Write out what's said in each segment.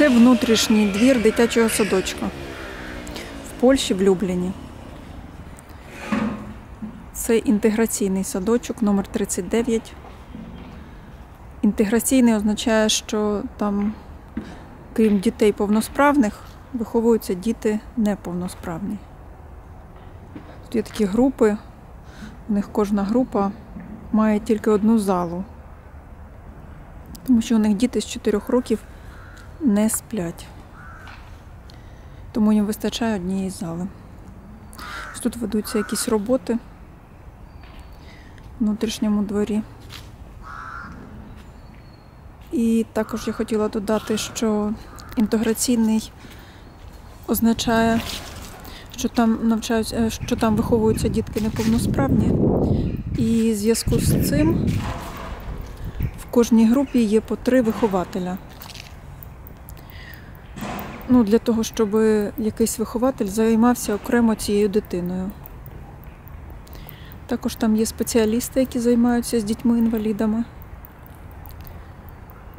Це внутрішній двір дитячого садочка в Польщі, в Любліні. Це інтеграційний садочок номер 39. Інтеграційний означає, що там, крім дітей повносправних, виховуються діти неповносправні. Тут є такі групи, у них кожна група має тільки одну залу, тому що у них діти з 4 років не сплять. Тому їм вистачає однієї зали. Ось Тут ведуться якісь роботи в внутрішньому дворі. І також я хотіла додати, що інтеграційний означає, що там навчаються, е, що там виховуються дітки неповносправні. І в зв'язку з цим в кожній групі є по три вихователя. Ну, для того, щоб якийсь вихователь займався окремо цією дитиною. Також там є спеціалісти, які займаються з дітьми-інвалідами.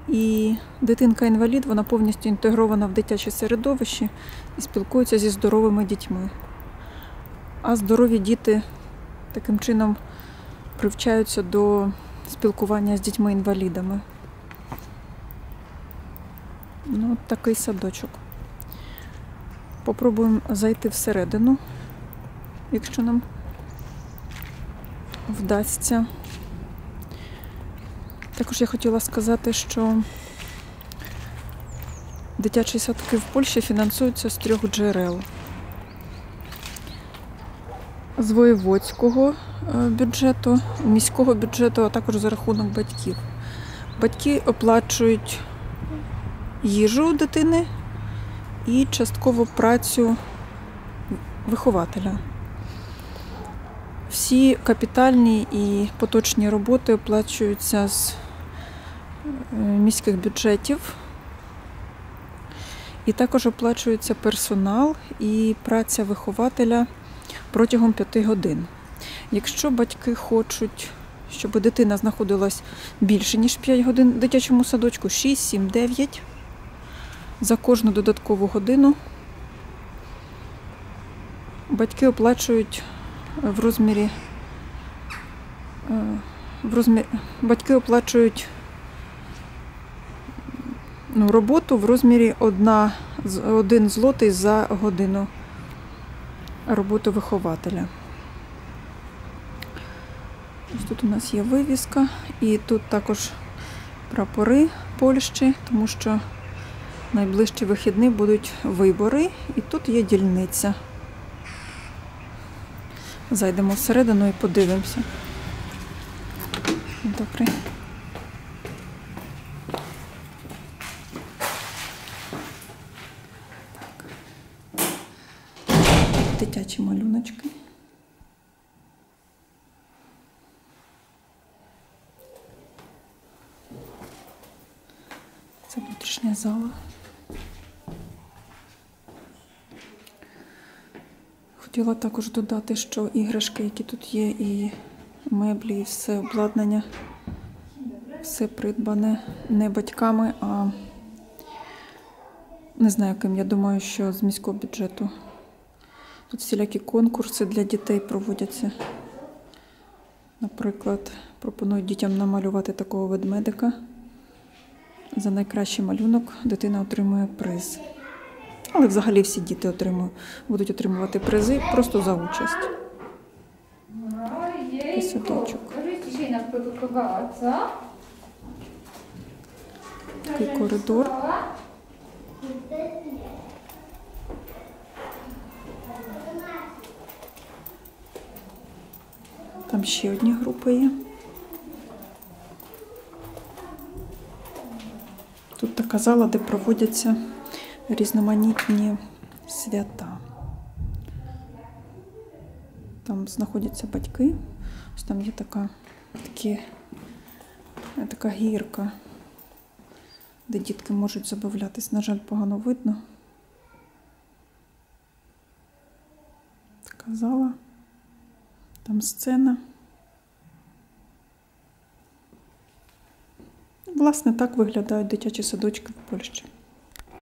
І дитинка-інвалід, вона повністю інтегрована в дитяче середовище і спілкується зі здоровими дітьми. А здорові діти таким чином привчаються до спілкування з дітьми-інвалідами. Ну, такий садочок. Попробуємо зайти всередину, якщо нам вдасться. Також я хотіла сказати, що дитячі садки в Польщі фінансуються з трьох джерел. З воєводського е, бюджету, міського бюджету, а також за рахунок батьків. Батьки оплачують їжу дитини і частково працю вихователя. Всі капітальні і поточні роботи оплачуються з е, міських бюджетів. І також оплачується персонал і праця вихователя протягом 5 годин. Якщо батьки хочуть, щоб дитина знаходилась більше, ніж 5 годин в дитячому садочку, 6, 7, 9, за кожну додаткову годину батьки оплачують в розмірі е, в розмірі батьки оплачують ну, роботу в розмірі 1 злотий за годину роботи вихователя. Ось тут у нас є вивіска, і тут також прапори Польщі, тому що найближчі вихідні будуть вибори, і тут є дільниця. Зайдемо всередину і подивимося. Добре. Так. Дитячі малюночки. Це внутрішня зала. Хотіла також додати, що іграшки, які тут є, і меблі, і все обладнання, все придбане не батьками, а не знаю ким. Я думаю, що з міського бюджету. Тут всілякі конкурси для дітей проводяться. Наприклад, пропонують дітям намалювати такого ведмедика. За найкращий малюнок дитина отримує приз. Але взагалі всі діти отримують, будуть отримувати призи просто за участь. Co? Такий коридор. Там ще одні групи є. Тут така зала, де проводяться різноманітні свята. Там знаходяться батьки. Ось там є така, такі, така гірка, де дітки можуть забавлятись. На жаль, погано видно. Така зала. Там сцена. Власне, так виглядають дитячі садочки в Польщі.